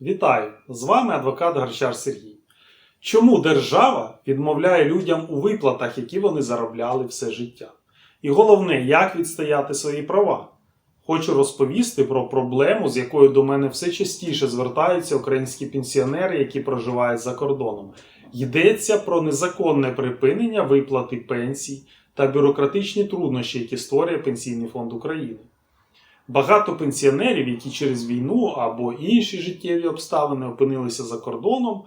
Вітаю! З вами адвокат Гарчар Сергій. Чому держава відмовляє людям у виплатах, які вони заробляли все життя? І головне, як відстояти свої права? Хочу розповісти про проблему, з якою до мене все частіше звертаються українські пенсіонери, які проживають за кордоном. Йдеться про незаконне припинення виплати пенсій та бюрократичні труднощі, які створює Пенсійний фонд України. Багато пенсіонерів, які через війну або інші життєві обставини опинилися за кордоном,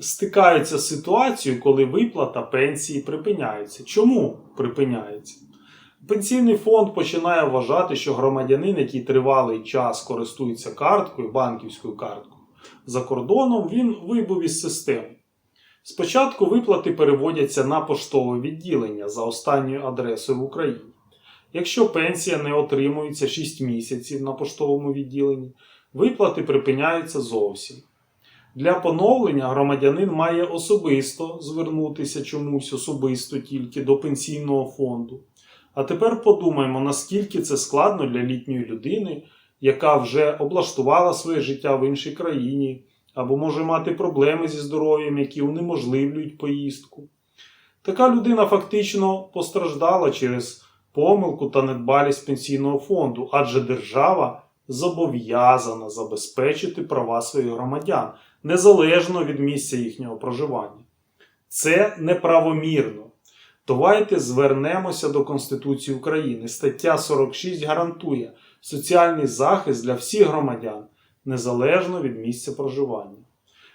стикаються з ситуацією, коли виплата пенсії припиняється. Чому припиняється? Пенсійний фонд починає вважати, що громадянин, який тривалий час користується карткою, банківською карткою за кордоном, він вибув із системи. Спочатку виплати переводяться на поштове відділення за останньою адресою в Україні. Якщо пенсія не отримується 6 місяців на поштовому відділенні, виплати припиняються зовсім. Для поновлення громадянин має особисто звернутися чомусь особисто тільки до пенсійного фонду. А тепер подумаємо, наскільки це складно для літньої людини, яка вже облаштувала своє життя в іншій країні, або може мати проблеми зі здоров'ям, які унеможливлюють поїздку. Така людина фактично постраждала через помилку та недбалість пенсійного фонду, адже держава зобов'язана забезпечити права своїх громадян незалежно від місця їхнього проживання. Це неправомірно. Давайте звернемося до Конституції України. Стаття 46 гарантує соціальний захист для всіх громадян незалежно від місця проживання.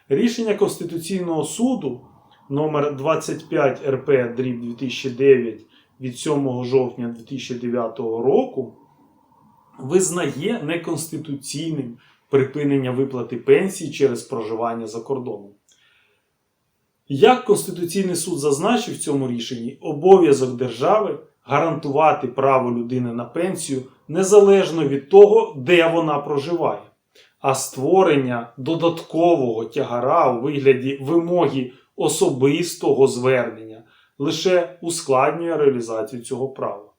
Рішення Конституційного суду номер 25 РП дріб 2009 від 7 жовтня 2009 року визнає неконституційним припинення виплати пенсії через проживання за кордоном. Як Конституційний суд зазначив в цьому рішенні, обов'язок держави гарантувати право людини на пенсію незалежно від того, де вона проживає, а створення додаткового тягара у вигляді вимоги особистого звернення лише ускладнює реалізацію цього права.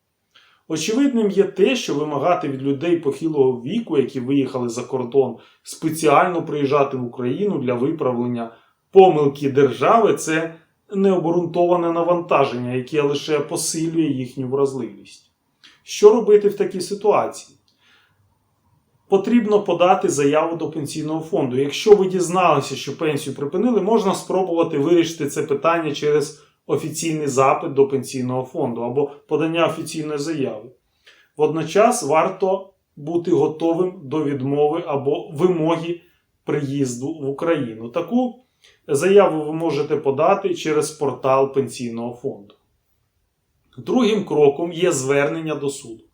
Очевидним є те, що вимагати від людей похилого віку, які виїхали за кордон, спеціально приїжджати в Україну для виправлення помилки держави це необґрунтоване навантаження, яке лише посилює їхню вразливість. Що робити в такій ситуації? Потрібно подати заяву до пенсійного фонду. Якщо ви дізналися, що пенсію припинили, можна спробувати вирішити це питання через офіційний запит до пенсійного фонду або подання офіційної заяви. Водночас варто бути готовим до відмови або вимоги приїзду в Україну. Таку заяву ви можете подати через портал пенсійного фонду. Другим кроком є звернення до суду.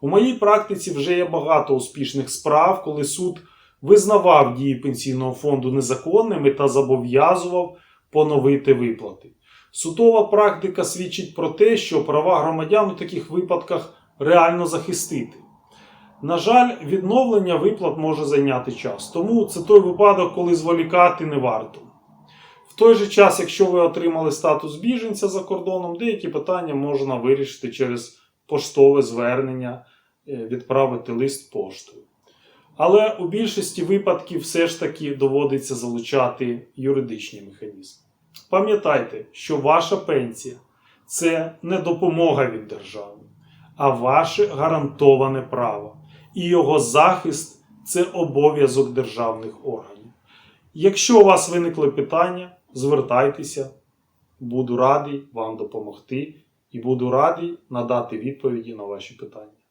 У моїй практиці вже є багато успішних справ, коли суд визнавав дії пенсійного фонду незаконними та зобов'язував поновити виплати. Судова практика свідчить про те, що права громадян у таких випадках реально захистити. На жаль, відновлення виплат може зайняти час, тому це той випадок, коли зволікати не варто. В той же час, якщо ви отримали статус біженця за кордоном, деякі питання можна вирішити через поштове звернення, е, відправити лист поштою. Але у більшості випадків все ж таки доводиться залучати юридичні механізми. Пам'ятайте, що ваша пенсія це не допомога від держави, а ваше гарантоване право. І його захист це обов'язок державних органів. Якщо у вас виникли питання, звертайтеся, буду радий вам допомогти і буду радий надати відповіді на ваші питання.